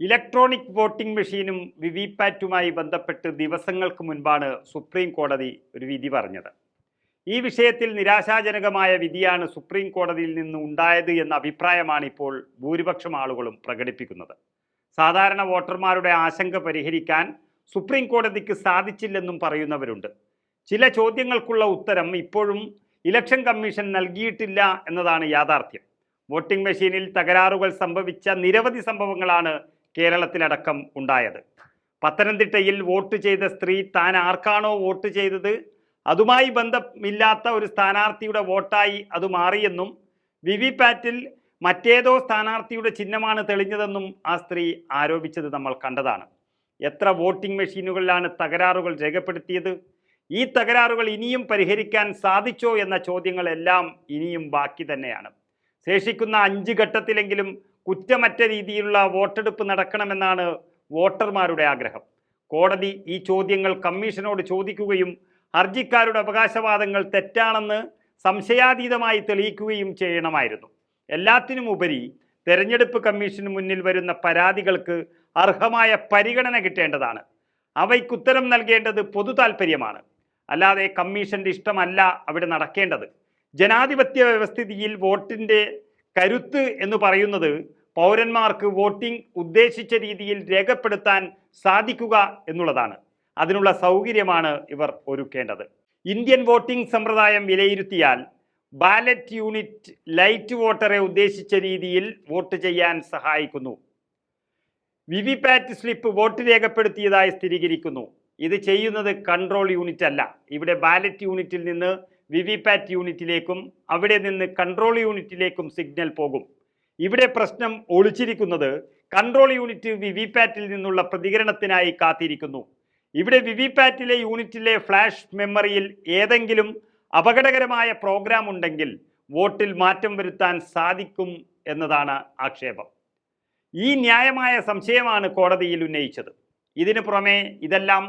Electronic voting മെഷീനും വിവിപാറ്റുമായി ബന്ധപ്പെട്ട് ദിവസങ്ങൾക്ക് മുൻപാണ് സുപ്രീം കോടതി ഒരു വിധി പറഞ്ഞത്. ഈ വിഷയത്തിൽ നിരാശാജനകമായ വിധിയാണ് സുപ്രീം കോടതിയിൽ നിന്ന് ഉണ്ടായത് എന്ന അഭിപ്രായമാണ് ഇപ്പോൾ ഭൂരിപക്ഷം ആളുകളും പ്രകടിപ്പിക്കുന്നത്. സാധാരണ വോട്ടർമാരുടെ ആശങ്ക പരിഹരിക്കാൻ സുപ്രീം കോടതിക്ക് സാധിച്ചില്ലെന്നും പറയുന്നവരുണ്ട്. ചില ചോദ്യങ്ങൾക്കുള്ള ഉത്തരം ഇപ്പോഴും ഇലക്ഷൻ കമ്മീഷൻ നൽകിയിട്ടില്ല എന്നതാണ് യാഥാർത്ഥ്യം. വോട്ടിംഗ് മെഷീനിൽ തകരാറുകൾ സംഭവിച്ച നിരവധി സംഭവങ്ങളാണ് കേരളത്തിലടക്കം ഉണ്ടായത്. പത്തനംതിട്ടയിൽ വോട്ട് ചെയ്ത സ്ത്രീ താൻ ആർക്കാണോ വോട്ട് ചെയ്തത്? അതുമായി ബന്ധമില്ലാത്ത ഒരു സ്ഥാനാർത്ഥിയുടെ വോട്ടായി അത് മാറിയെന്നും വി വി പാറ്റിൽ മറ്റേതോ സ്ഥാനാർത്ഥിയുടെ ചിഹ്നമാണ് തെളിഞ്ഞതെന്നും ആ സ്ത്രീ ആരോപിച്ചത് നമ്മൾ കണ്ടതാണ്. എത്ര വോട്ടിംഗ് മെഷീനുകളിലാണ് തകരാറുകൾ രേഖപ്പെടുത്തിയത്? ഈ തകരാറുകൾ ഇനിയും പരിഹരിക്കാൻ സാധിച്ചോ എന്ന ചോദ്യങ്ങളെല്ലാം ഇനിയും ബാക്കി തന്നെയാണ്. ശേഷിക്കുന്ന അഞ്ച് ഘട്ടത്തിലെങ്കിലും കുറ്റമറ്റ രീതിയിലുള്ള വോട്ടെടുപ്പ് നടക്കണമെന്നാണ് വോട്ടർമാരുടെ ആഗ്രഹം. കോടതി ഈ ചോദ്യങ്ങൾ കമ്മീഷനോട് ചോദിക്കുകയും ഹർജിക്കാരുടെ അവകാശവാദങ്ങൾ തെറ്റാണെന്ന് സംശയാതീതമായി തെളിയിക്കുകയും ചെയ്യണമായിരുന്നു. എല്ലാത്തിനും ഉപരി തെരഞ്ഞെടുപ്പ് കമ്മീഷന് മുന്നിൽ വരുന്ന പരാതികൾക്ക് അർഹമായ പരിഗണന കിട്ടേണ്ടതാണ്. അവയ്ക്കുത്തരം നൽകേണ്ടത് പൊതു താൽപ്പര്യമാണ് അല്ലാതെ കമ്മീഷന്റെ ഇഷ്ടമല്ല അവിടെ നടക്കേണ്ടത്. ജനാധിപത്യ വ്യവസ്ഥിതിയിൽ വോട്ടിന്റെ കരുത്ത് എന്ന് പറയുന്നത് പൗരന്മാർക്ക് വോട്ടിംഗ് ഉദ്ദേശിച്ച രീതിയിൽ രേഖപ്പെടുത്താൻ സാധിക്കുക എന്നുള്ളതാണ്. അതിനുള്ള സൗകര്യമാണ് ഇവർ ഒരുക്കേണ്ടത്. ഇന്ത്യൻ വോട്ടിംഗ് സമ്പ്രദായം വിലയിരുത്തിയാൽ ബാലറ്റ് യൂണിറ്റ് ലൈറ്റ് വോട്ടറെ ഉദ്ദേശിച്ച രീതിയിൽ വോട്ട് ചെയ്യാൻ സഹായിക്കുന്നു. V V PAT slip vote രേഖപ്പെടുത്തിയതായി സ്ഥിരീകരിക്കുന്നു. ഇത് ചെയ്യുന്നത് കൺട്രോൾ യൂണിറ്റ് അല്ല ഇവിടെ ബാലറ്റ് യൂണിറ്റിൽ നിന്ന് വി വി പാറ്റ് യൂണിറ്റിലേക്കും അവിടെ നിന്ന് കൺട്രോൾ യൂണിറ്റിലേക്കും സിഗ്നൽ പോകും. ഇവിടെ പ്രശ്നം ഒളിച്ചിരിക്കുന്നത് കൺട്രോൾ യൂണിറ്റ് വി വി പാറ്റിൽ നിന്നുള്ള പ്രതികരണത്തിനായി കാത്തിരിക്കുന്നു. ഇവിടെ വി വി പാറ്റിലെ യൂണിറ്റിലെ ഫ്ലാഷ് മെമ്മറിയിൽ ഏതെങ്കിലും അപകടകരമായ പ്രോഗ്രാം ഉണ്ടെങ്കിൽ വോട്ടിൽ മാറ്റം വരുത്താൻ സാധിക്കും എന്നതാണ് ആക്ഷേപം. ഈ ന്യായമായ സംശയമാണ് കോടതിയിൽ ഉന്നയിച്ചത്. ഇതിനു പുറമെ ഇതെല്ലാം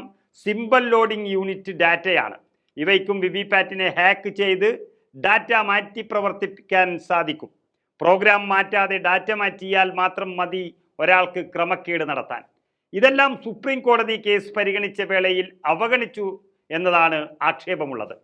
സിമ്പിൾ ലോഡിംഗ് യൂണിറ്റ് ഡാറ്റയാണ്. ഇവയ്ക്കും വി വി പാറ്റിനെ ഹാക്ക് ചെയ്ത് ഡാറ്റ മാറ്റി പ്രവർത്തിപ്പിക്കാൻ സാധിക്കും. പ്രോഗ്രാം മാറ്റാതെ ഡാറ്റ മാറ്റിയാൽ മാത്രം മതി ഒരാൾക്ക് ക്രമക്കേട് നടത്താൻ. ഇതെല്ലാം സുപ്രീം കോടതി കേസ് പരിഗണിച്ച വേളയിൽ അവഗണിച്ചു എന്നതാണ് ആക്ഷേപമുള്ളത്.